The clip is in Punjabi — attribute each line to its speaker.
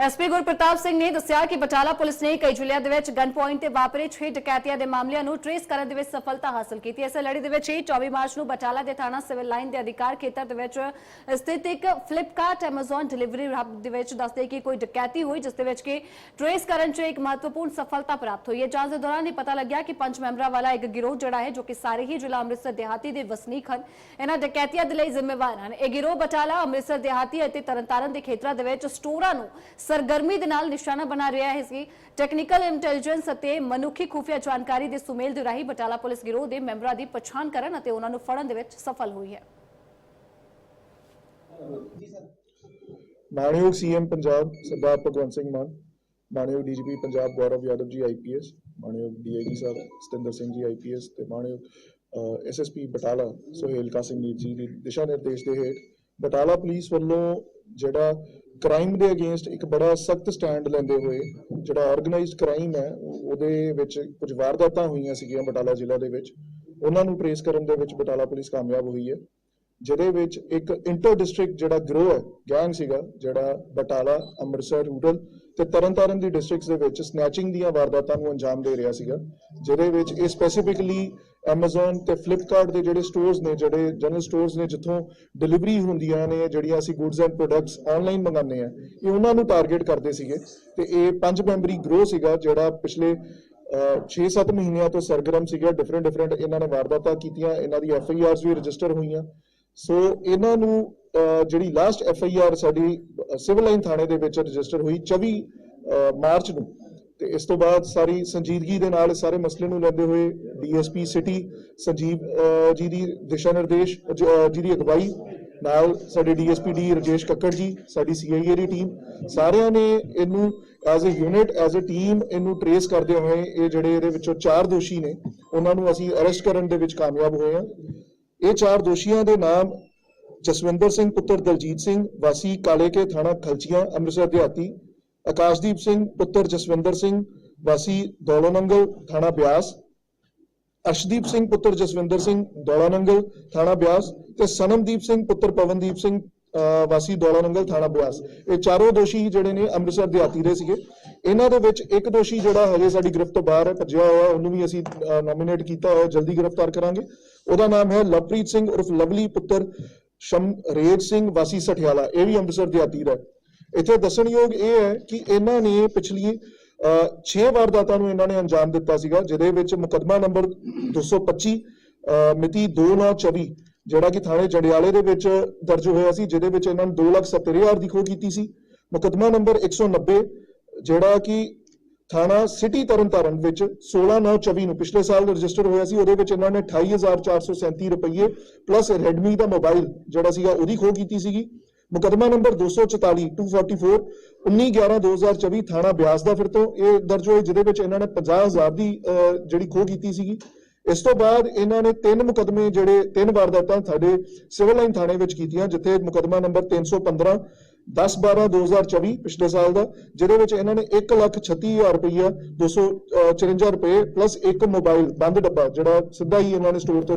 Speaker 1: ਐਸਪੀ ਗੁਰਪ੍ਰਤਾਪ ਸਿੰਘ ਨੇ ਦੱਸਿਆ ਕਿ ਬਟਾਲਾ ਪੁਲਿਸ ਨੇ ਕਈ ਜ਼ਿਲ੍ਹਿਆਂ ਦੇ ਵਿੱਚ ਗਨ ਪੁਆਇੰਟ ਤੇ ਵਾਪਰੇ 6 ਡਕੈਤੀਆਂ ਦੇ ਮਾਮਲਿਆਂ ਨੂੰ ਟ੍ਰੇਸ ਕਰਨ ਦੇ ਵਿੱਚ ਸਫਲਤਾ ਹਾਸਲ ਕੀਤੀ। ਇਸ ਲੜੀ ਦੇ ਵਿੱਚ ਹੀ 24 ਮਾਰਚ ਨੂੰ ਬਟਾਲਾ ਦੇ ਥਾਣਾ ਸਿਵਲ ਲਾਈਨ ਦੇ ਅਧਿਕਾਰ ਖੇਤਰ ਦੇ ਵਿੱਚ ਸਥਿਤ ਇੱਕ ਫਲਿੱਪਕਾਰਟ ਐਮਾਜ਼ਨ ਡਿਲੀਵਰੀ ਹੱਬ ਦੇ ਵਿੱਚ ਦੱਸਦੇ ਕਿ ਕੋਈ ਡਕੈਤੀ ਹੋਈ, ਜਿਸ ਦੇ ਵਿੱਚ ਕਿ ਟ੍ਰੇਸ ਕਰਨ 'ਚ ਇੱਕ ਮਹੱਤਵਪੂਰਨ ਸਫਲਤਾ ਪ੍ਰਾਪਤ ਹੋਈ ਹੈ। ਜਾਂਚ ਦੇ ਦੌਰਾਨ ਇਹ ਪਤਾ ਲੱਗਿਆ ਕਿ ਪੰਜ ਮੈਂਬਰਾਂ ਵਾਲਾ ਇੱਕ ਗਿਰੋਹ ਜਿਹੜਾ ਹੈ, ਜੋ ਕਿ ਸਾਰੇ ਹੀ ਜ਼ਿਲ੍ਹਾ ਅੰਮ੍ਰਿਤਸਰ ਦਿਹਾਤੀ ਦੇ ਵਸਨੀਕ ਹਨ, ਇਹਨਾਂ ਡਕੈਤੀਆਂ ਦੇ ਲਈ ਜ਼ਿੰਮੇਵਾਰ ਹਨ। ਇਹ ਗਿਰੋਹ ਬਟਾਲਾ, ਅੰਮ੍ਰਿਤਸਰ ਦਿਹਾਤੀ ਅਤੇ ਤਰਨਤਾਰਨ ਦੇ ਖੇਤਰਾਂ ਦੇ ਵਿੱਚ ਸਟੋਰਾਂ ਨੂੰ ਸਰਗਰਮੀ ਦੇ ਨਾਲ ਨਿਸ਼ਾਨਾ ਬਣਾ ਰਿਹਾ ਹੈ ਸੀ। ਟੈਕਨੀਕਲ ਇੰਟੈਲੀਜੈਂਸ ਅਤੇ ਮਨੁੱਖੀ ਖੁਫੀਆ ਜਾਣਕਾਰੀ ਦੇ ਸੁਮੇਲ ਦੇ ਰਾਹੀਂ ਬਟਾਲਾ ਪੁਲਿਸ ਗਿਰੋਹ ਦੇ ਮੈਂਬਰਾਂ ਦੀ ਪਛਾਣ ਕਰਨ ਅਤੇ ਉਹਨਾਂ ਨੂੰ ਫੜਨ ਦੇ ਵਿੱਚ ਸਫਲ ਹੋਈ ਹੈ।
Speaker 2: ਮਾਣਯੋਗ ਸੀਐਮ ਪੰਜਾਬ ਸਰਦਾਰ ਭਗਵੰਤ ਸਿੰਘ ਮਾਨ ਮਾਣਯੋਗ ਡੀਜੀਪੀ ਪੰਜਾਬ ਗੌਰਵ ਯਾਦਵ ਜੀ ਆਈਪੀਐਸ ਮਾਣਯੋਗ ਡੀਆਈਜੀ ਸਾਹਿਬ ਸਤਿੰਦਰ ਸਿੰਘ ਜੀ ਆਈਪੀਐਸ ਤੇ ਮਾਣਯੋਗ ਐਸਐਸਪੀ ਬਟਾਲਾ ਸੁਹੇਲ ਕਾਸਿਮਨੀਤ ਜੀ ਦੀ ਦਿਸ਼ਾ ਨਿਰਦੇਸ਼ ਦੇ ਹੇਠ ਬਟਾਲਾ ਪੁਲਿਸ ਵੱਲੋਂ ਜਿਹੜਾ ਕ੍ਰਾਈਮ ਦੇ ਅਗੇਂਸਟ ਇੱਕ ਬੜਾ ਸਖਤ ਸਟੈਂਡ ਲੈਂਦੇ ਹੋਏ ਜਿਹੜਾ ਆਰਗੇਨਾਈਜ਼ਡ ਕ੍ਰਾਈਮ ਹੈ, ਉਹਦੇ ਵਿੱਚ ਕੁਝ ਵਾਰਦਾਤਾਂ ਹੋਈਆਂ ਸੀਗੀਆਂ ਬਟਾਲਾ ਜ਼ਿਲ੍ਹਾ ਦੇ ਵਿੱਚ। ਉਹਨਾਂ ਨੂੰ ਟ੍ਰੇਸ ਕਰਨ ਦੇ ਵਿੱਚ ਬਟਾਲਾ ਪੁਲਿਸ ਕਾਮਯਾਬ ਹੋਈ ਹੈ। ਜਿਹਦੇ ਵਿੱਚ ਇੱਕ ਇੰਟਰ ਡਿਸਟ੍ਰਿਕਟ ਜਿਹੜਾ ਗਰੋਹ ਹੈ ਗੈਂਗ ਸੀਗਾ, ਜਿਹੜਾ ਬਟਾਲਾ, ਅੰਮ੍ਰਿਤਸਰ, ਰੂਰਲ ਤੇ ਤਰਨਤਾਰਨ ਦੀ ਡਿਸਟ੍ਰਿਕਟਸ ਦੇ ਵਿੱਚ ਸਨੈਚਿੰਗ ਦੀਆਂ ਵਾਰਦਾਤਾਂ ਨੂੰ ਅੰਜਾਮ ਦੇ ਰਿਹਾ ਸੀਗਾ। ਜਿਹਦੇ ਵਿੱਚ ਇਹ ਸਪੈਸੀਫਿਕਲੀ Amazon ਤੇ Flipkart ਦੇ ਜਿਹੜੇ ਸਟੋਰਸ ਨੇ, ਜਿਹੜੇ ਜਨਰਲ ਸਟੋਰਸ ਨੇ, ਜਿੱਥੋਂ ਡਿਲੀਵਰੀ ਹੁੰਦੀਆਂ ਨੇ, ਜਿਹੜੀਆਂ ਅਸੀਂ ਗੁੱਡਸ ਐਂਡ ਪ੍ਰੋਡਕਟਸ ਆਨਲਾਈਨ ਮੰਗਾਉਂਦੇ ਆ ਇਹ ਉਹਨਾਂ ਨੂੰ ਟਾਰਗੇਟ ਕਰਦੇ ਸੀਗੇ। ਤੇ ਇਹ ਪੰਜ ਮੈਂਬਰੀ ਗਰੋ ਸੀਗਾ, ਜਿਹੜਾ ਪਿਛਲੇ 6-7 ਮਹੀਨਿਆਂ ਤੋਂ ਸਰਗਰਮ ਸੀਗਾ ਡਿਫਰੈਂਟ ਡਿਫਰੈਂਟ ਇਹਨਾਂ ਨੇ ਵਾਰਦਾਤਾਂ ਕੀਤੀਆਂ, ਇਹਨਾਂ ਦੀ ਐਫ ਆਈ ਆਰਸ ਵੀ ਰਜਿਸਟਰ ਹੋਈਆਂ। ਸੋ ਇਹਨਾਂ ਨੂੰ ਜਿਹੜੀ ਲਾਸਟ ਐਫ ਆਈ ਆਰ ਸਾਡੀ ਸਿਵਲ ਲਾਈਨ ਥਾਣੇ ਦੇ ਵਿੱਚ ਰਜਿਸਟਰ ਹੋਈ 24 ਮਾਰਚ ਨੂੰ। ਤੇ ਇਸ ਤੋਂ ਬਾਅਦ ਸਾਰੀ ਸੰਜੀਦਗੀ ਦੇ ਨਾਲ ਸਾਰੇ ਮਸਲੇ ਨੂੰ ਲੈਂਦੇ ਹੋਏ ਡੀਐਸਪੀ ਸਿਟੀ ਸੰਜੀਵ ਜੀ ਦੀ ਦਿਸ਼ਾ ਨਿਰਦੇਸ਼, ਜੀ ਦੀ ਅਗਵਾਈ ਨਾਲ ਸਾਡੇ ਡੀਐਸਪੀ ਡੀ ਰਜੇਸ਼ ਕੱਕੜ ਜੀ, ਸਾਡੀ ਸੀਆਈਏ ਦੀ ਟੀਮ, ਸਾਰਿਆਂ ਨੇ ਇਹਨੂੰ as a unit as a team ਇਹਨੂੰ ਟਰੇਸ ਕਰਦੇ ਹੋਏ ਇਹ ਜਿਹੜੇ ਇਹਦੇ ਵਿੱਚੋਂ ਚਾਰ ਦੋਸ਼ੀ ਨੇ, ਉਹਨਾਂ ਨੂੰ ਅਸੀਂ ਅਰੈਸਟ ਕਰਨ ਦੇ ਵਿੱਚ ਕਾਮਯਾਬ ਹੋਏ ਹਾਂ। ਇਹ ਚਾਰ ਦੋਸ਼ੀਆਂ ਦੇ ਨਾਮ ਜਸਵਿੰਦਰ ਸਿੰਘ, ਪੁੱਤਰ ਦਲਜੀਤ ਸਿੰਘ, ਵਾਸੀ ਕਾਲੇਕੇ ਥਾਣਾ ਖਲਚੀਆਂ, ਅੰਮ੍ਰਿਤਸਰ ਦਿਹਾਤੀ, ਆਕਾਸ਼ਦੀਪ ਸਿੰਘ, ਪੁੱਤਰ ਜਸਵਿੰਦਰ ਸਿੰਘ, ਵਾਸੀ ਦੌਲਨੰਗਲ ਥਾਣਾ ਬਿਆਸ ਅਰਸ਼ਦੀਪ ਸਿੰਘ ਪੁੱਤਰ ਜਸਵਿੰਦਰ ਸਿੰਘ ਦੌਲਾਨੰਗਲ ਥਾਣਾ ਬਿਆਸ ਤੇ ਸਨਮਦੀਪ ਸਿੰਘ ਪੁੱਤਰ ਪਵਨਦੀਪ ਸਿੰਘ ਅਹ, ਵਾਸੀ ਦੌਲਾਨੰਗਲ ਥਾਣਾ ਬਿਆਸ। ਇਹ ਚਾਰੋਂ ਦੋਸ਼ੀ ਜਿਹੜੇ ਨੇ ਅੰਮ੍ਰਿਤਸਰ ਦਿਹਾਤੀ ਦੇ ਸੀਗੇ। ਇਹਨਾਂ ਦੇ ਵਿੱਚ ਇੱਕ ਦੋਸ਼ੀ ਜਿਹੜਾ ਹਜੇ ਸਾਡੀ ਗ੍ਰਿਫਤ ਤੋਂ ਬਾਹਰ ਹੈ ਭੱਜਿਆ ਹੋਇਆ ਉਹਨੂੰ ਵੀ ਅਸੀਂ ਨੋਮੀਨੇਟ ਕੀਤਾ ਹੋਇਆ ਜਲਦੀ ਗ੍ਰਿਫਤਾਰ ਕਰਾਂਗੇ। ਉਹਦਾ ਨਾਮ ਹੈ ਲਵਪ੍ਰੀਤ ਸਿੰਘ ਉਰਫ ਲਵਲੀ ਪੁੱਤਰ ਸ਼ਮਰੇਜ ਸਿੰਘ ਵਾਸੀ ਸਠਿਆਲਾ। ਇਹ ਵੀ ਅੰਮ੍ਰਿਤਸਰ ਦਿਹਾਤੀ ਦਾ ਹੈ ਇੱਥੇ ਦੱਸਣਯੋਗ ਇਹ ਹੈ ਕਿ ਇਹਨਾਂ ਨੇ ਪਿਛਲੀ 6 ਵਾਰਦਾਤਾਂ ਨੂੰ ਇਹਨਾਂ ਨੇ ਅੰਜਾਮ ਦਿੱਤਾ ਸੀਗਾ ਜਿਹਦੇ ਵਿੱਚ ਮੁਕਦਮਾ ਨੰਬਰ 225 ਅਹ, ਮਿਤੀ 2924 ਜਿਹੜਾ ਕਿ ਥਾਣੇ ਜੜਿਆਲੇ ਦੇ ਵਿੱਚ ਦਰਜ ਹੋਇਆ ਸੀ ਜਿਹਦੇ ਵਿੱਚ ਇਹਨਾਂ ਨੇ 270000 ਦੀ ਖੋਹ ਕੀਤੀ ਸੀ। ਮੁਕਦਮਾ ਨੰਬਰ 190 ਜਿਹੜਾ ਕਿ ਥਾਣਾ ਸਿਟੀ ਤਰਨਤਾਰਨ ਵਿੱਚ 16924 ਨੂੰ ਪਿਛਲੇ ਸਾਲ ਰਜਿਸਟਰ ਹੋਇਆ ਸੀ ਉਹਦੇ ਵਿੱਚ ਇਹਨਾਂ ਨੇ 28437 ਰੁਪਏ ਪਲੱਸ ਰੈਡਮੀ ਦਾ ਮੋਬਾਈਲ ਜਿਹੜਾ ਸੀਗਾ ਉਹਦੀ ਖੋਹ ਕੀਤੀ ਸੀਗੀ। ਮੁਕਦਮਾ ਨੰਬਰ 244 244 19/11/2024 ਥਾਣਾ ਬਿਆਸ ਦਾ ਫਿਰ ਤੋਂ ਇਹ ਦਰਜ ਹੋਇਆ ਜਿਹਦੇ ਵਿੱਚ ਇਹਨਾਂ ਨੇ 50000 ਦੀ ਜਿਹੜੀ ਖੋਹ ਕੀਤੀ ਸੀਗੀ। ਇਸ ਤੋਂ ਬਾਅਦ ਇਹਨਾਂ ਨੇ ਤਿੰਨ ਮੁਕਦਮੇ ਜਿਹੜੇ, ਤਿੰਨ ਵਾਰਦਾਤਾਂ ਸਾਡੇ ਸਿਵਲ ਲਾਈਨ ਥਾਣੇ ਵਿੱਚ ਕੀਤੀਆਂ, ਜਿੱਥੇ ਮੁਕਦਮਾ ਨੰਬਰ 315 10 12 2024 ਪਿਛਲੇ ਸਾਲ ਦਾ, ਜਿਹਦੇ ਵਿੱਚ ਇਹਨਾਂ ਨੇ 136000 ਰੁਪਈਆ 254 ਰੁਪਏ ਪਲੱਸ ਇੱਕ ਮੋਬਾਈਲ ਬੰਦ ਡੱਬਾ, ਜਿਹੜਾ ਸਿੱਧਾ ਹੀ ਇਹਨਾਂ ਨੇ ਸਟੋਰ ਤੋਂ